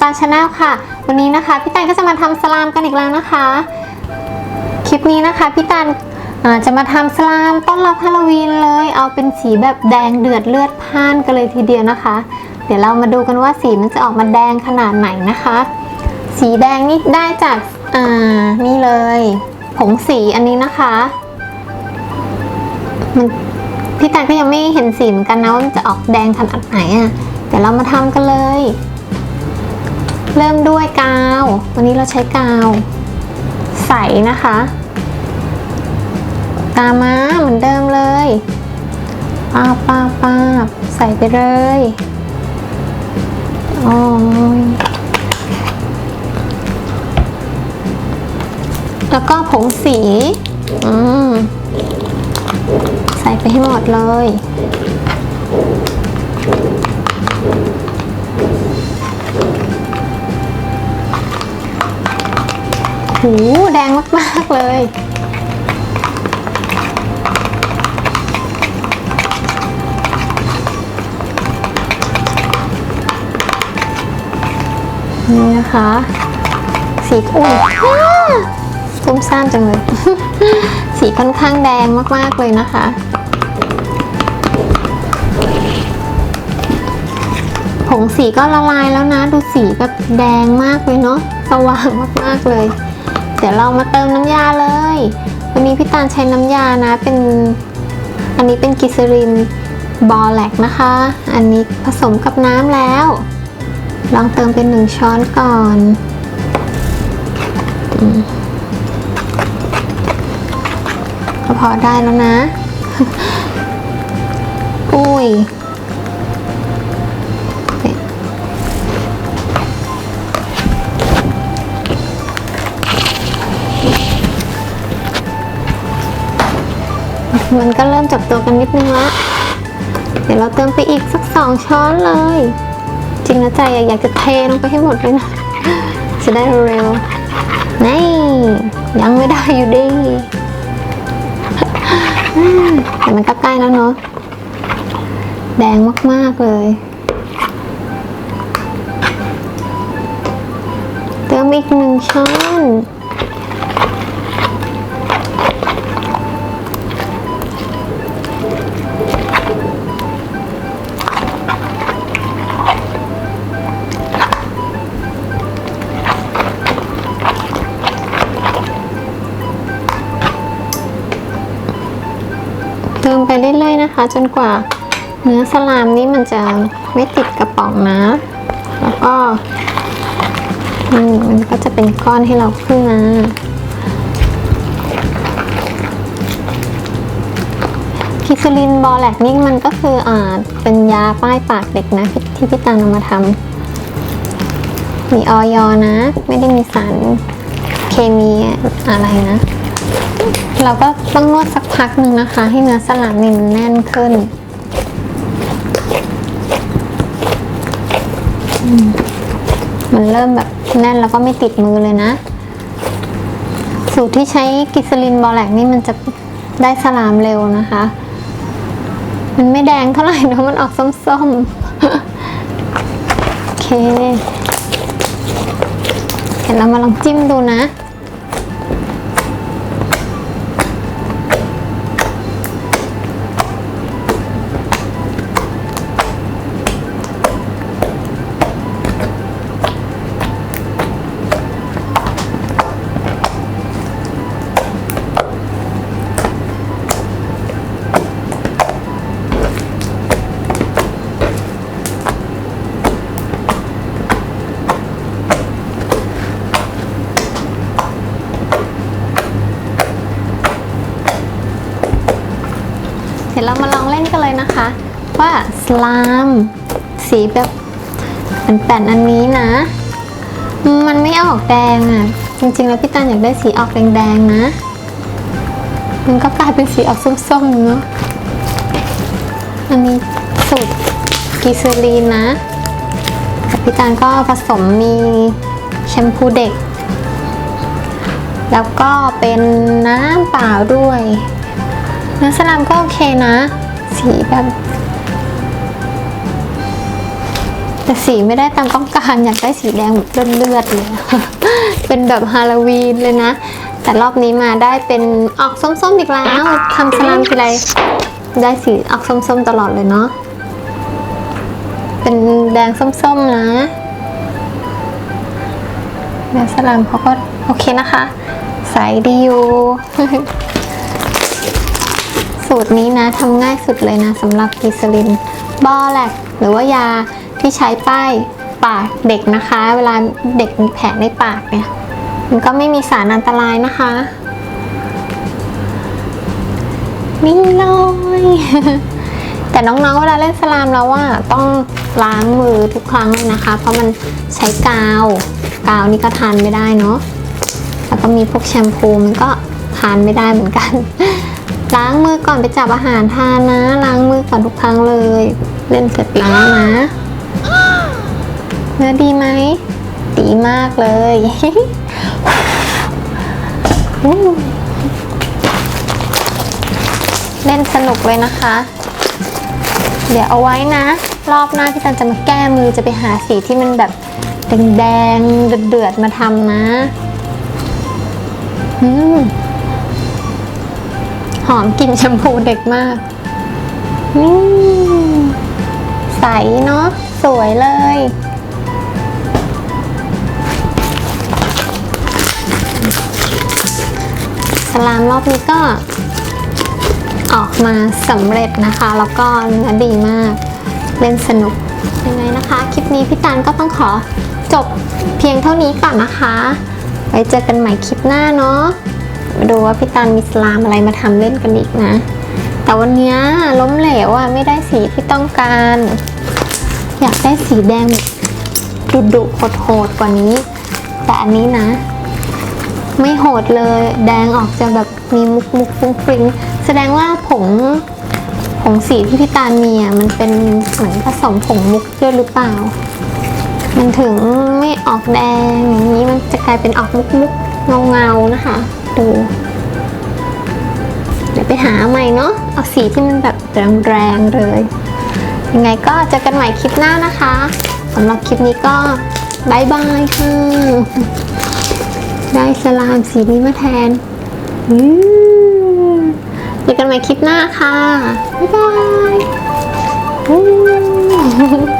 ตาชาแนลค่ะ วันนี้นะคะพี่ตันก็จะมาทำสลามกันอีกแล้วนะคะ คลิปนี้นะคะพี่ตันจะมาทำสลามต้อนรับฮาโลวีนเลย เอาเป็นสีแบบแดงเดือดเลือดพ่านกันเลยทีเดียวนะคะ เดี๋ยวเรามาดูกันว่าสีมันจะออกมาแดงขนาดไหนนะคะ สีแดงนี่ได้จากอ่านี่เลยผงสีอันนี้นะคะมันพี่ตันก็ยังไม่เห็นสีเหมือนกันนะว่ามันจะออกแดงขนาดไหนอะ่ะเดี๋ยวเรามาทำกันเลย เริ่มด้วยกาว วันนี้เราใช้กาว ใสนะคะกามาเหมือนเดิมเลยป้าป้าป้าใส่ไปเลยโอ้ยแล้วก็ผงสี อืม ใส่ไปให้หมดเลย หูแดงมาก ๆ เลย นี่นะคะ สีอุ้ยอ้าตุ้มซ่ามจังเลย สีค่อนข้างแดงมาก ๆ เลยนะคะผงสีก็ละลายแล้วนะ ดูสีแบบแดงมากเลยเนาะสว่างมาก ๆ เลย เดี๋ยวเรามาเติมน้ำยาเลย วันนี้พี่ตาลใช้น้ำยานะเป็น อันนี้เป็นกิซรินบอแลกนะคะ อันนี้ผสมกับน้ำแล้ว ลองเติมเป็นหนึ่งช้อนก่อนอืมก็พอได้แล้วนะ อุ้ย มันก็เริ่มจับตัวกันนิดนึงละ เดี๋ยวเราเติมไปอีกสักสองช้อนเลย จริงนะใจอะอยากจะเทลงไปให้หมดเลยนะ จะได้เร็วๆนี่ยังไม่ได้อยู่ดีแต่มันก็ใกล้แล้วเนาะ แดงมากๆเลย เติมอีกหนึ่งช้อน นะคะ จนกว่าเนื้อสลามนี้มันจะไม่ติดกระป๋องนะ แล้วก็มันก็จะเป็นก้อนให้เราขึ้นมาคิสลินบอแลกนี่มันก็คืออ่าเป็นยาป้ายปากเด็กนะที่พี่ตาลเอามาทำมีออยอนะ ไม่ได้มีสารเคมีอะไรนะ เราก็ต้องนวดสักพักหนึ่งนะคะ ให้เนื้อสลัดนี่มแน่นขึ้นมันเริ่มแบบแน่นแล้วก็ไม่ติดมือเลยนะ สูตรที่ใช้กิสลินบอแลกนี่มันจะได้สลามเร็วนะคะ มันไม่แดงเท่าไหร่นะมันออกส้มๆ โอเคเดี๋ยวเรามาลองจิ้มดูนะ ดี๋ยวเรามาลองเล่นกันเลยนะคะ ว่าสลามสีแบบเป็นแป่นๆอันนี้นะ มันไม่ออกแดงอะ่ะ จริงๆแล้วพี่ตันอยากได้สีออกแดงๆนะ มันก็กลายเป็นสีออกส้มๆเนาะอันนี้สูตรกีซลีนนะพี่ตันก็ผสมมีแชมพูเด็ก แล้วก็เป็นน้ำเปล่าด้วย เนื้อสลามก็โอเคนะ สีแบบ แต่สีไม่ได้ตามต้องการอยากได้สีแดงแบบเลือดๆเลย เป็นแบบฮาโลวีนเลยนะ แต่รอบนี้มาได้เป็นออกส้มๆอีกแล้วทำสลามทีไรได้สีออกส้มๆตลอดเลยเนาะ เป็นแดงส้มๆนะแดงสลามเขาก็โอเคนะคะ ใสดีอยู่ สูตรนี้นะทำง่ายสุดเลยนะสำหรับกิสลินบอแลกหรือว่ายาที่ใช้ป้ายปากเด็กนะคะ เวลาเด็กมีแผลในปากเนี่ยมันก็ไม่มีสารอันตรายนะคะนี่เลยแต่น้องๆเวลาเล่นสลามแล้วว่าต้องล้างมือทุกครั้งเลยนะคะ เพราะมันใช้กาว กาวนี่ก็ทานไม่ได้เนาะแล้วก็มีพวกแชมพูมันก็ทานไม่ได้เหมือนกัน ล้างมือก่อนไปจับอาหารทานนะ ล้างมือก่อนทุกครั้งเลย เล่นเสร็จแล้วนะเนื้อดีไหมดีมากเลยเล่นสนุกเลยนะคะ เดี๋ยวเอาไว้นะ รอบหน้าพี่ตันจะมาแก้มือจะไปหาสีที่มันแบบแดงๆเดือดๆมาทำนะ อืม อมกลิ่นแชมพูเด็กมากอืมใสเนาะสวยเลย สลามรอบนี้ก็ ออกมาสำเร็จนะคะ แล้วก็เนื้อดีมาก เล่นสนุกยังไงนะคะ คลิปนี้พี่ตานก็ต้องขอจบเพียงเท่านี้ก่อนนะคะ ไว้เจอกันใหม่คลิปหน้าเนาะ มาดูว่าพี่ตานมีสลามอะไรมาทำเล่นกันอีกนะ แต่วันนี้ล้มเหลวอะไม่ได้สีที่ต้องการ อยากได้สีแดงดุดุโหดๆกว่านี้ แต่อันนี้นะ ไม่โหดเลยแดงออกจะแบบมีมุกมุกฟุ้งฟริ้งแสดงว่าผงผงสีที่พี่ตาลมีอะมันเป็นเหมือนผสมผงมุกด้วยหรือเปล่า มันถึงไม่ออกแดงอย่างนี้มันจะกลายเป็นออกมุกมุกเงาเงานะคะาใหม่เนาะเอาสีที่มันแบบแรงๆเลย ยังไงก็เจอกันใหม่คลิปหน้านะคะสำหรับคลิปนี้ก็บายบายค่ะได้สลามสีนี้มาแทนเจอกันใหม่คลิปหน้าค่ะ บ๊ายบาย